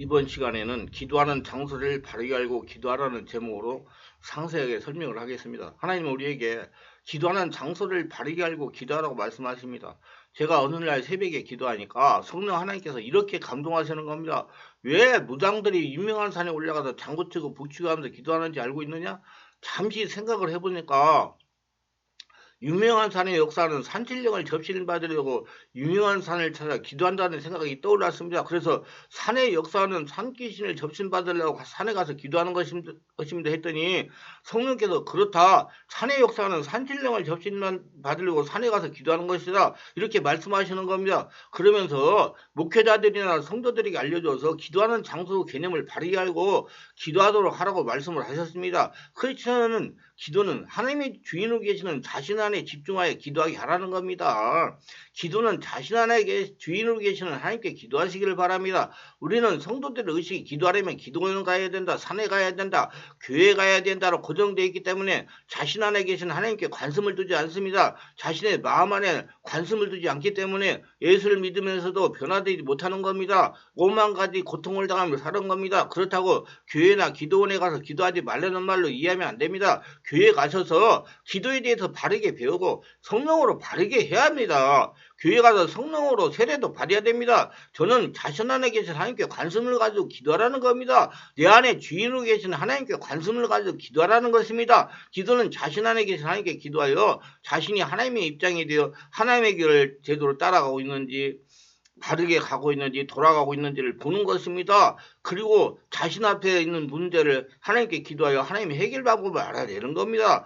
이번 시간에는 기도하는 장소를 바르게 알고 기도하라는 제목으로 상세하게 설명을 하겠습니다. 하나님은 우리에게 기도하는 장소를 바르게 알고 기도하라고 말씀하십니다. 제가 어느 날 새벽에 기도하니까 성령 하나님께서 이렇게 감동하시는 겁니다. 왜 무당들이 유명한 산에 올라가서 장구 치고 북치고 하면서 기도하는지 알고 있느냐? 잠시 생각을 해보니까 유명한 산의 역사는 산신령을 접신 받으려고 유명한 산을 찾아 기도한다는 생각이 떠올랐습니다. 그래서 산의 역사는 산귀신을 접신 받으려고 산에 가서 기도하는 것입니다, 했더니 성령께서 그렇다. 산의 역사는 산신령을 접신만 받으려고 산에 가서 기도하는 것이다. 이렇게 말씀하시는 겁니다. 그러면서 목회자들이나 성도들에게 알려줘서 기도하는 장소 개념을 바르게 알고 기도하도록 하라고 말씀을 하셨습니다. 크리스천은 기도는 하나님의 주인으로 계시는 자신 안에 집중하여 기도하게 하라는 겁니다. 기도는 자신 안에 주인으로 계시는 하나님께 기도하시기를 바랍니다. 우리는 성도들의 의식이 기도하려면 기도원 가야 된다, 산에 가야 된다, 교회 가야 된다로 고정되어 있기 때문에 자신 안에 계신 하나님께 관심을 두지 않습니다. 자신의 마음 안에 관심을 두지 않기 때문에 예수를 믿으면서도 변화되지 못하는 겁니다. 오만 가지 고통을 당하며 사는 겁니다. 그렇다고 교회나 기도원에 가서 기도하지 말라는 말로 이해하면 안 됩니다. 교회 가셔서 기도에 대해서 바르게 배우고 성령으로 바르게 해야 합니다. 교회 가서 성령으로 세례도 받아야 됩니다. 저는 자신 안에 계신 하나님께 관심을 가지고 기도하라는 겁니다. 내 안에 주인으로 계신 하나님께 관심을 가지고 기도하라는 것입니다. 기도는 자신 안에 계신 하나님께 기도하여 자신이 하나님의 입장이 되어 하나님의 길을 제대로 따라가고 있는지 바르게 가고 있는지 돌아가고 있는지를 보는 것입니다. 그리고 자신 앞에 있는 문제를 하나님께 기도하여 하나님의 해결 방법을 알아야 되는 겁니다.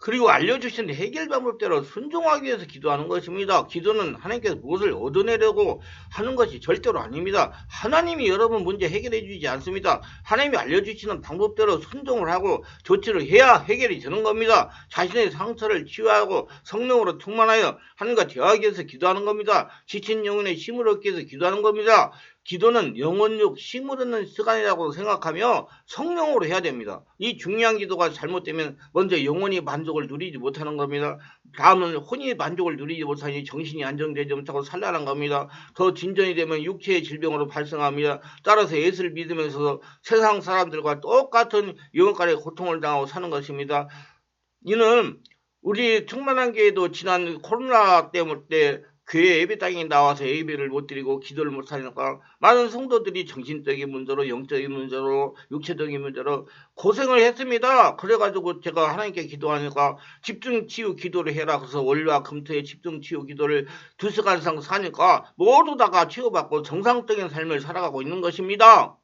그리고 알려주신 해결 방법대로 순종하기 위해서 기도하는 것입니다. 기도는 하나님께서 무엇을 얻어내려고 하는 것이 절대로 아닙니다. 하나님이 여러분 문제 해결해 주지 않습니다. 하나님이 알려주시는 방법대로 순종을 하고 조치를 해야 해결이 되는 겁니다. 자신의 상처를 치유하고 성령으로 충만하여 하나님과 대화하기 위해서 기도하는 겁니다. 지친 영혼의 힘을 얻기 위해서 기도하는 겁니다. 기도는 영혼육 얻는 시간이라고 생각하며 성령으로 해야 됩니다. 이 중요한 기도가 잘못되면 먼저 영혼이 만족을 누리지 못하는 겁니다. 다음은 혼이 만족을 누리지 못하니 정신이 안정되지 못하고 산란한 겁니다. 더 진전이 되면 육체의 질병으로 발생합니다. 따라서 예수를 믿으면서 세상 사람들과 똑같은 영혼간의 고통을 당하고 사는 것입니다. 이는 우리 충만한 교회도 지난 코로나 때문에 교회 예배당에 나와서 예배를 못 드리고 기도를 못 하니까 많은 성도들이 정신적인 문제로 영적인 문제로 육체적인 문제로 고생을 했습니다. 그래가지고 제가 하나님께 기도하니까 집중 치유 기도를 해라 그래서 월요와 금토에 집중 치유 기도를 두 시간 이상 사니까 모두 다가 치유받고 정상적인 삶을 살아가고 있는 것입니다.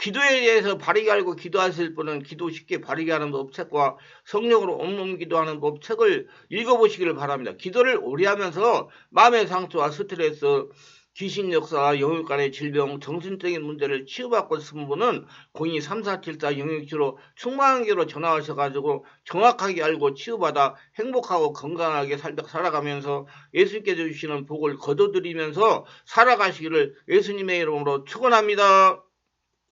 기도에 대해서 바르게 알고 기도하실 분은 기도 쉽게 바르게 하는 법책과 성령으로 온몸 기도하는 법책을 읽어보시기를 바랍니다. 기도를 오래 하면서 마음의 상처와 스트레스, 귀신 역사, 영육 간의 질병, 정신적인 문제를 치유받고 싶은 분은 023474 영육치로 충만하게로 전화하셔가지고 정확하게 알고 치유받아 행복하고 건강하게 살아가면서 예수님께서 주시는 복을 거둬들이면서 살아가시기를 예수님의 이름으로 축원합니다.